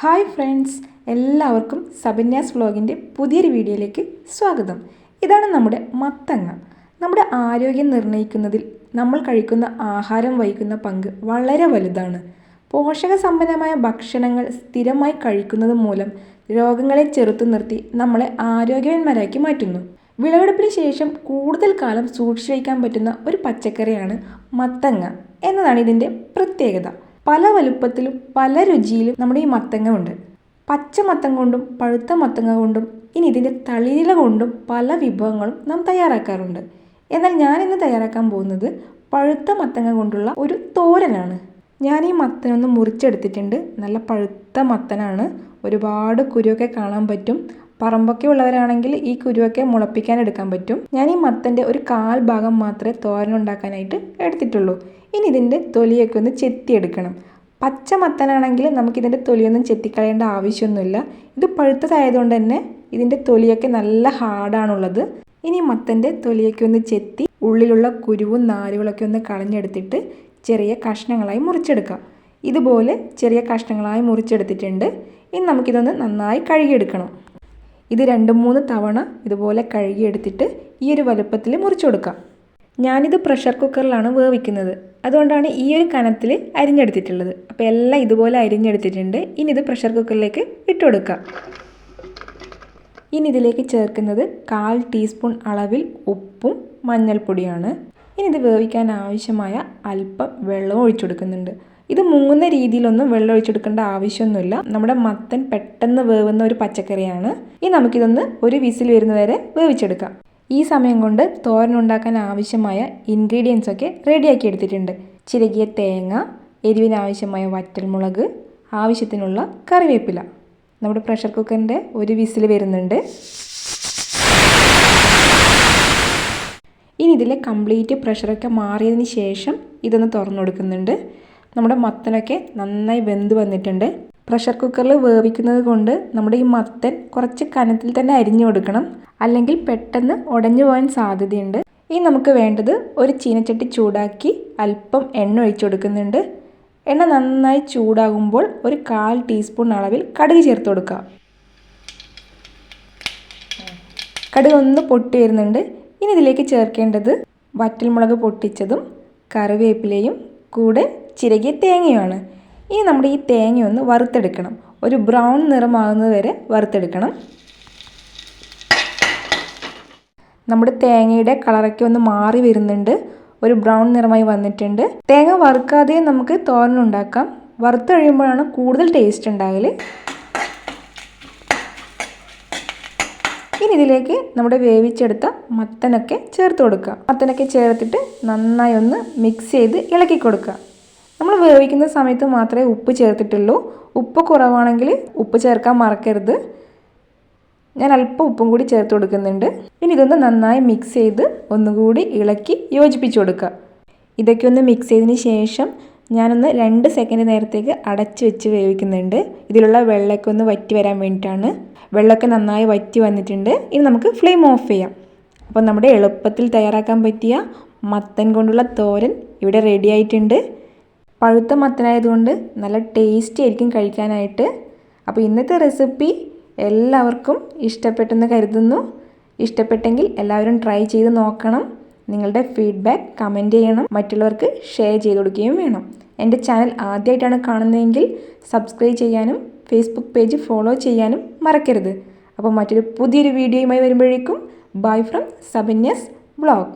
Hi friends എല്ലാവർക്കും സബന്യാസ് വ്ളോഗിന്റെ പുതിയൊരു വീഡിയോയിലേക്ക് സ്വാഗതം. ഇതാണ് നമ്മുടെ മത്തങ്ങ. നമ്മുടെ ആരോഗ്യം നിർണയിക്കുന്നതിൽ നമ്മൾ കഴിക്കുന്ന ആഹാരം വഹിക്കുന്ന പങ്ക് വളരെ വലുതാണ്. പോഷക സമ്പന്നമായ ഭക്ഷണങ്ങൾ സ്ഥിരമായി കഴിക്കുന്നത് മൂലം രോഗങ്ങളെ ചെറുത്തു നിർത്തി നമ്മളെ ആരോഗ്യവന്മാരാക്കി മാറ്റുന്നു. വിളവെടുപ്പിന് ശേഷം കൂടുതൽ കാലം സൂക്ഷിച്ചു വയ്ക്കാൻ പറ്റുന്ന ഒരു പച്ചക്കറിയാണ് മത്തങ്ങ എന്നതാണ് ഇതിന്റെ പ്രത്യേകത. പല വലുപ്പത്തിലും പല രുചിയിലും നമ്മുടെ ഈ മത്തങ്ങ ഉണ്ട് പച്ച മത്തങ്ങ കൊണ്ടും പഴുത്ത മത്തങ്ങ കൊണ്ടും ഇനി ഇതിന്റെ തളിരില കൊണ്ടും പല വിഭവങ്ങളും നാം തയ്യാറാക്കാറുണ്ട്. എന്നാൽ ഞാൻ ഇന്ന് തയ്യാറാക്കാൻ പോകുന്നത് പഴുത്ത മത്തങ്ങ കൊണ്ടുള്ള ഒരു തോരനാണ്. ഞാൻ ഈ മത്തനൊന്ന് മുറിച്ചെടുത്തിട്ടുണ്ട്. നല്ല പഴുത്ത മത്തനാണ്. ഒരുപാട് കുരുവൊക്കെ കാണാൻ പറ്റും. പറമ്പൊക്കെ ഉള്ളവരാണെങ്കിൽ ഈ കുരുവൊക്കെ മുളപ്പിക്കാൻ എടുക്കാൻ പറ്റും. ഞാൻ ഈ മത്തന്റെ ഒരു കാൽ ഭാഗം മാത്രമേ തോരനുണ്ടാക്കാനായിട്ട് എടുത്തിട്ടുള്ളൂ. ഇനി ഇതിന്റെ തൊലിയൊക്കെ ഒന്ന് ചെത്തിയെടുക്കണം. പച്ച മത്തനാണെങ്കിൽ നമുക്കിതിന്റെ തൊലിയൊന്നും ചെത്തിക്കളയേണ്ട ആവശ്യമൊന്നുമില്ല. ഇത് പഴുത്തതായതുകൊണ്ട് തന്നെ ഇതിന്റെ തൊലിയൊക്കെ നല്ല ഹാർഡാണുള്ളത്. ഇനി മത്തന്റെ തൊലിയൊക്കെ ഒന്ന് ചെത്തി ഉള്ളിലുള്ള കുരുവും നാരുകളൊക്കെ ഒന്ന് കളഞ്ഞെടുത്തിട്ട് ചെറിയ കഷ്ണങ്ങളായി മുറിച്ചെടുക്കാം. ഇതുപോലെ ചെറിയ കഷ്ണങ്ങളായി മുറിച്ചെടുത്തിട്ടുണ്ട്. ഇനി നമുക്കിതൊന്ന് നന്നായി കഴുകിയെടുക്കണം. ഇത് രണ്ട് മൂന്ന് തവണ ഇതുപോലെ കഴുകിയെടുത്തിട്ട് ഈ ഒരു വലുപ്പത്തിൽ മുറിച്ചു കൊടുക്കാം. ഞാനിത് പ്രഷർ കുക്കറിലാണ് വേവിക്കുന്നത്. അതുകൊണ്ടാണ് ഈ ഒരു കനത്തിൽ അരിഞ്ഞെടുത്തിട്ടുള്ളത്. അപ്പോൾ എല്ലാം ഇതുപോലെ അരിഞ്ഞെടുത്തിട്ടുണ്ട്. ഇനി ഇത് പ്രഷർ കുക്കറിലേക്ക് ഇട്ട് കൊടുക്കാം. ഇനി ഇതിലേക്ക് ചേർക്കുന്നത് കാൽ ടീസ്പൂൺ അളവിൽ ഉപ്പും മഞ്ഞൾപ്പൊടിയാണ്. ഇനി ഇത് വേവിക്കാൻ ആവശ്യമായ അല്പം വെള്ളം ഒഴിച്ചു കൊടുക്കുന്നുണ്ട്. ഇത് മുങ്ങുന്ന രീതിയിലൊന്നും വെള്ളം ഒഴിച്ചെടുക്കേണ്ട ആവശ്യമൊന്നുമില്ല. നമ്മുടെ മത്തൻ പെട്ടെന്ന് വേവുന്ന ഒരു പച്ചക്കറിയാണ്. ഇനി നമുക്കിതൊന്ന് ഒരു വിസിൽ വരുന്നവരെ വേവിച്ചെടുക്കാം. ഈ സമയം കൊണ്ട് തോരൻ ഉണ്ടാക്കാൻ ആവശ്യമായ ഇൻഗ്രീഡിയൻസ് ഒക്കെ റെഡിയാക്കി എടുത്തിട്ടുണ്ട്. ചിരകിയ തേങ്ങ എരിവിനാവശ്യമായ വറ്റൽമുളക് ആവശ്യത്തിനുള്ള കറിവേപ്പില. നമ്മുടെ പ്രഷർ കുക്കറിന്റെ ഒരു വിസിൽ വരുന്നുണ്ട് ഇനി ഇതിലെ കംപ്ലീറ്റ് പ്രഷറൊക്കെ മാറിയതിന് ശേഷം ഇതൊന്ന് തുറന്നു കൊടുക്കുന്നുണ്ട് നമ്മുടെ മത്തനൊക്കെ നന്നായി വെന്ത് വന്നിട്ടുണ്ട്. പ്രഷർ കുക്കറിൽ വേവിക്കുന്നത് കൊണ്ട് നമ്മുടെ ഈ മത്തൻ കുറച്ച് കനത്തിൽ തന്നെ അരിഞ്ഞു കൊടുക്കണം. അല്ലെങ്കിൽ പെട്ടെന്ന് ഉടഞ്ഞു പോകാൻ സാധ്യതയുണ്ട്. ഇനി നമുക്ക് വേണ്ടത് ഒരു ചീനച്ചട്ടി ചൂടാക്കി അല്പം എണ്ണ ഒഴിച്ചു കൊടുക്കുന്നുണ്ട്. എണ്ണ നന്നായി ചൂടാകുമ്പോൾ ഒരു കാൽ ടീസ്പൂൺ അളവിൽ കടുക് ചേർത്ത് കൊടുക്കുക. കടുക് ഒന്ന് പൊട്ടി വരുന്നുണ്ട്. ഇനി ഇതിലേക്ക് ചേർക്കേണ്ടത് വറ്റൽമുളക് പൊട്ടിച്ചതും കറിവേപ്പിലയും കൂടെ ചിരകിയ തേങ്ങയുമാണ്. ഇനി നമ്മുടെ ഈ തേങ്ങ ഒന്ന് വറുത്തെടുക്കണം. ഒരു ബ്രൗൺ നിറമാകുന്നത് വരെ വറുത്തെടുക്കണം. നമ്മുടെ തേങ്ങയുടെ കളറൊക്കെ ഒന്ന് മാറി വരുന്നുണ്ട്. ഒരു ബ്രൗൺ നിറമായി വന്നിട്ടുണ്ട്. തേങ്ങ വറുക്കാതെ നമുക്ക് തോരനുണ്ടാക്കാം വറുത്ത് കഴിയുമ്പോഴാണ് കൂടുതൽ ടേസ്റ്റ് ഉണ്ടാകൽ ഇനി ഇതിലേക്ക് നമ്മുടെ വേവിച്ചെടുത്ത മത്തനൊക്കെ ചേർത്ത് കൊടുക്കുക. മത്തനൊക്കെ ചേർത്തിട്ട് നന്നായി ഒന്ന് മിക്സ് ചെയ്ത് ഇളക്കി കൊടുക്കുക. നമ്മൾ വേവിക്കുന്ന സമയത്ത് മാത്രമേ ഉപ്പ് ചേർത്തിട്ടുള്ളൂ. ഉപ്പ് കുറവാണെങ്കിൽ ഉപ്പ് ചേർക്കാൻ മറക്കരുത്. ഞാൻ അല്പം ഉപ്പും കൂടി ചേർത്ത് കൊടുക്കുന്നുണ്ട്. ഇനി ഇതൊന്ന് നന്നായി മിക്സ് ചെയ്ത് ഒന്നുകൂടി ഇളക്കി യോജിപ്പിച്ച് കൊടുക്കുക. ഇതൊക്കെ ഒന്ന് മിക്സ് ചെയ്തതിന് ശേഷം ഞാനൊന്ന് രണ്ട് സെക്കൻഡ് നേരത്തേക്ക് അടച്ച് വെച്ച് വേവിക്കുന്നുണ്ട്. ഇതിലുള്ള വെള്ളമൊക്കെ ഒന്ന് വറ്റി വരാൻ വേണ്ടിയിട്ടാണ്. വെള്ളമൊക്കെ നന്നായി വറ്റി വന്നിട്ടുണ്ട്. ഇനി നമുക്ക് ഫ്ലെയിം ഓഫ് ചെയ്യാം. അപ്പോൾ നമ്മുടെ എളുപ്പത്തിൽ തയ്യാറാക്കാൻ പറ്റിയ മത്തൻ കൊണ്ടുള്ള തോരൻ ഇവിടെ റെഡി ആയിട്ടുണ്ട്. പഴുത്ത മത്തനായതുകൊണ്ട് നല്ല ടേസ്റ്റി ആയിരിക്കും കഴിക്കാനായിട്ട്. അപ്പോൾ ഇന്നത്തെ റെസിപ്പി എല്ലാവർക്കും ഇഷ്ടപ്പെട്ടെന്ന് കരുതുന്നു. ഇഷ്ടപ്പെട്ടെങ്കിൽ എല്ലാവരും ട്രൈ ചെയ്ത് നോക്കണം. നിങ്ങളുടെ ഫീഡ്ബാക്ക് കമന്റ് ചെയ്യണം. മറ്റുള്ളവർക്ക് ഷെയർ ചെയ്ത് കൊടുക്കുകയും വേണം. എന്റെ ചാനൽ ആദ്യമായിട്ടാണ് കാണുന്നതെങ്കിൽ സബ്സ്ക്രൈബ് ചെയ്യാനും ഫേസ്ബുക്ക് പേജ് ഫോളോ ചെയ്യാനും മറക്കരുത്. അപ്പോൾ മറ്റൊരു പുതിയൊരു വീഡിയോയുമായി വരുമ്പോഴേക്കും. Bye from സബന്യസ് vlog